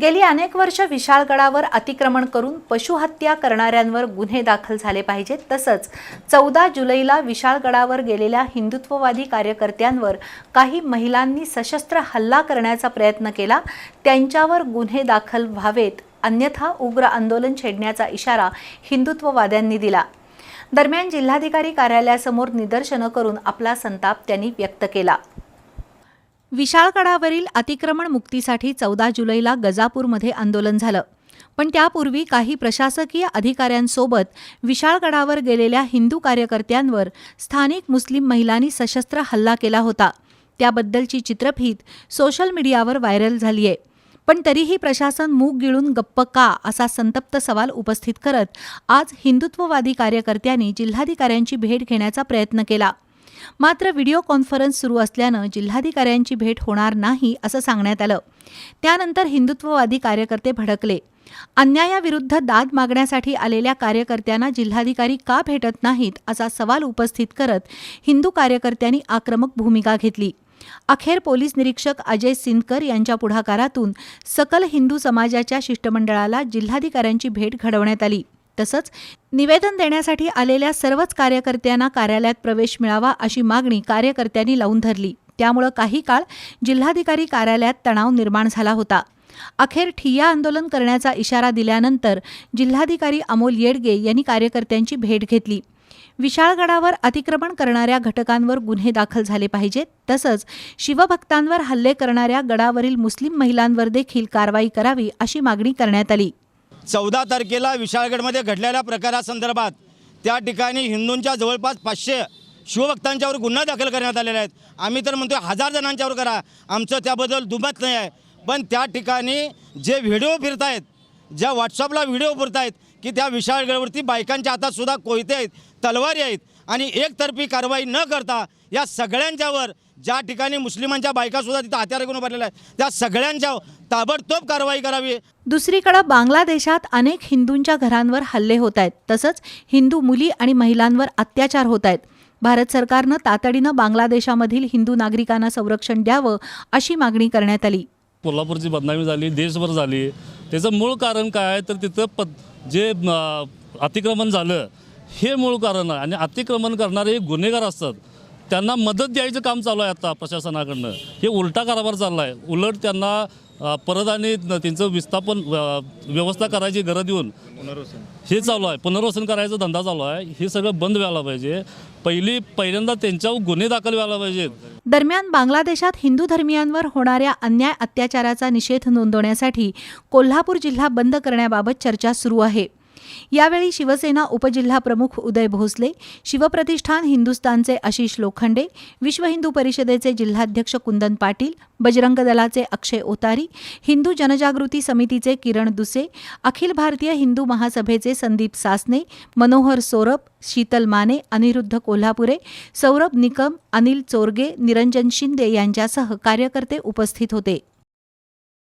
गेली अनेक वर्ष विशाळगडावर अतिक्रमण करून पशुहत्या करणाऱ्यांवर गुन्हे दाखल झाले पाहिजेत तसंच चौदा जुलैला विशाळगडावर गेलेल्या हिंदुत्ववादी कार्यकर्त्यांवर काही महिलांनी सशस्त्र हल्ला करण्याचा प्रयत्न केला. त्यांच्यावर गुन्हे दाखल व्हावेत अन्यथा उग्र आंदोलन छेडण्याचा इशारा हिंदुत्ववाद्यांनी दिला. दरम्यान जिल्हाधिकारी कार्यालयासमोर निदर्शनं करून आपला संताप त्यांनी व्यक्त केला. विशाळगडावरील अतिक्रमण मुक्तीसाठी चौदा जुलैला गजापूरमध्ये आंदोलन झालं. पण त्यापूर्वी काही प्रशासकीय अधिकाऱ्यांसोबत विशाळगडावर गेलेल्या हिंदू कार्यकर्त्यांवर स्थानिक मुस्लिम महिलांनी सशस्त्र हल्ला केला होता. त्याबद्दलची चित्रफीत सोशल मीडियावर व्हायरल झालीय. पण तरीही प्रशासन मूग गिळून गप्प का असा संतप्त सवाल उपस्थित करत आज हिंदुत्ववादी कार्यकर्त्यांनी जिल्हाधिकाऱ्यांची भेट घेण्याचा प्रयत्न केला. मात्र व्हिडिओ कॉन्फरन्स सुरू असल्यानं जिल्हाधिकाऱ्यांची भेट होणार नाही असं सांगण्यात आलं. त्यानंतर हिंदुत्ववादी कार्यकर्ते भडकले. अन्यायाविरुद्ध दाद मागण्यासाठी आलेल्या कार्यकर्त्यांना जिल्हाधिकारी का भेटत नाहीत असा सवाल उपस्थित करत हिंदू कार्यकर्त्यांनी आक्रमक भूमिका घेतली. अखेर पोलीस निरीक्षक अजय सिंदकर यांच्या पुढाकारातून सकल हिंदू समाजाच्या शिष्टमंडळाला जिल्हाधिकाऱ्यांची भेट घडवण्यात आली. तसंच निवेदन देण्यासाठी आलेल्या सर्वच कार्यकर्त्यांना कार्यालयात प्रवेश मिळावा अशी मागणी कार्यकर्त्यांनी लावून धरली. त्यामुळं काही काळ जिल्हाधिकारी कार्यालयात तणाव निर्माण झाला होता. अखेर ठिय्या आंदोलन करण्याचा इशारा दिल्यानंतर जिल्हाधिकारी अमोल येडगे यांनी कार्यकर्त्यांची भेट घेतली. विशाळगडावर अतिक्रमण करणाऱ्या घटकांवर गुन्हे दाखल झाले पाहिजेत. तसंच शिवभक्तांवर हल्ले करणाऱ्या गडावरील मुस्लिम महिलांवर देखील कारवाई करावी अशी मागणी करण्यात आली. चौदा तारखेला विशाळगडमध्ये घडलेल्या प्रकारासंदर्भात त्या ठिकाणी हिंदूंच्या जवळपास पाचशे शिवभक्तांच्यावर गुन्हा दाखल करण्यात आलेले आहेत आम्ही तर म्हणतो हजार जणांच्यावर करा. आमचं त्याबद्दल दुमत नाही आहे. पण त्या ठिकाणी जे व्हिडिओ फिरत आहेत ज्या व्हॉट्सअपला व्हिडिओ फिरत आहेत की त्या विशाळगडवरती बायकांच्या हातातसुद्धा कोयते आहेत तलवारी आहेत आणि एकतर्फी कारवाई न करता या सगळ्यांच्यावर ज्या ठिकाणी मुस्लिमांच्या बायकासुद्धा तिथं हत्यार घेऊन उभारलेल्या आहेत त्या सगळ्यांच्या ताबडतोब कारवाई करावी. दुसरीकडे बांगलादेशात अनेक हिंदूंच्या घरांवर हल्ले होत आहेत तसंच हिंदू मुली आणि महिलांवर अत्याचार होत आहेत. भारत सरकारनं तातडीनं बांगलादेशामधील हिंदू नागरिकांना संरक्षण द्यावं अशी मागणी करण्यात आली. कोल्हापूरची बदनामी झाली देशभर झाली. त्याचं मूळ कारण काय आहे? तर तिथं पद जे अतिक्रमण झालं हे मूळ कारण आहे. आणि अतिक्रमण करणारे गुन्हेगार असतात. त्यांना मदत द्यायचं काम चालू आहे आता प्रशासनाकडनं. हे उलटा कारभार चालला आहे उलट त्यांना परत आणि न- त्यांचं विस्थापन व्यवस्था करायची गरज देऊन हे चालू आहे. पुनर्वसन करायचा धंदा चालू आहे. हे सगळं बंद व्हायला पाहिजे. पहिली पहिल्यांदा त्यांच्यावर गुन्हे दाखल व्हायला पाहिजेत. दरम्यान बांगलादेशात हिंदू धर्मियांवर होणाऱ्या अन्याय अत्याचाराचा निषेध नोंदवण्यासाठी कोल्हापूर जिल्हा बंद करण्याबाबत चर्चा सुरू आहे. यावेळी शिवसेना उपजिल्हाप्रमुख उदय भोसले शिवप्रतिष्ठान हिंदुस्तानचे आशिष लोखंडे विश्व हिंदू परिषदेचे जिल्हाध्यक्ष कुंदन पाटील बजरंग दलाचे अक्षय ओतारी हिंदू जनजागृती समितीचे किरण दुसे अखिल भारतीय हिंदू महासभेचे संदीप सासने मनोहर सोरप शीतल माने अनिरुद्ध कोल्हापुरे सौरभ निकम अनिल चोरगे निरंजन शिंदे यांच्यासह कार्यकर्ते उपस्थित होते.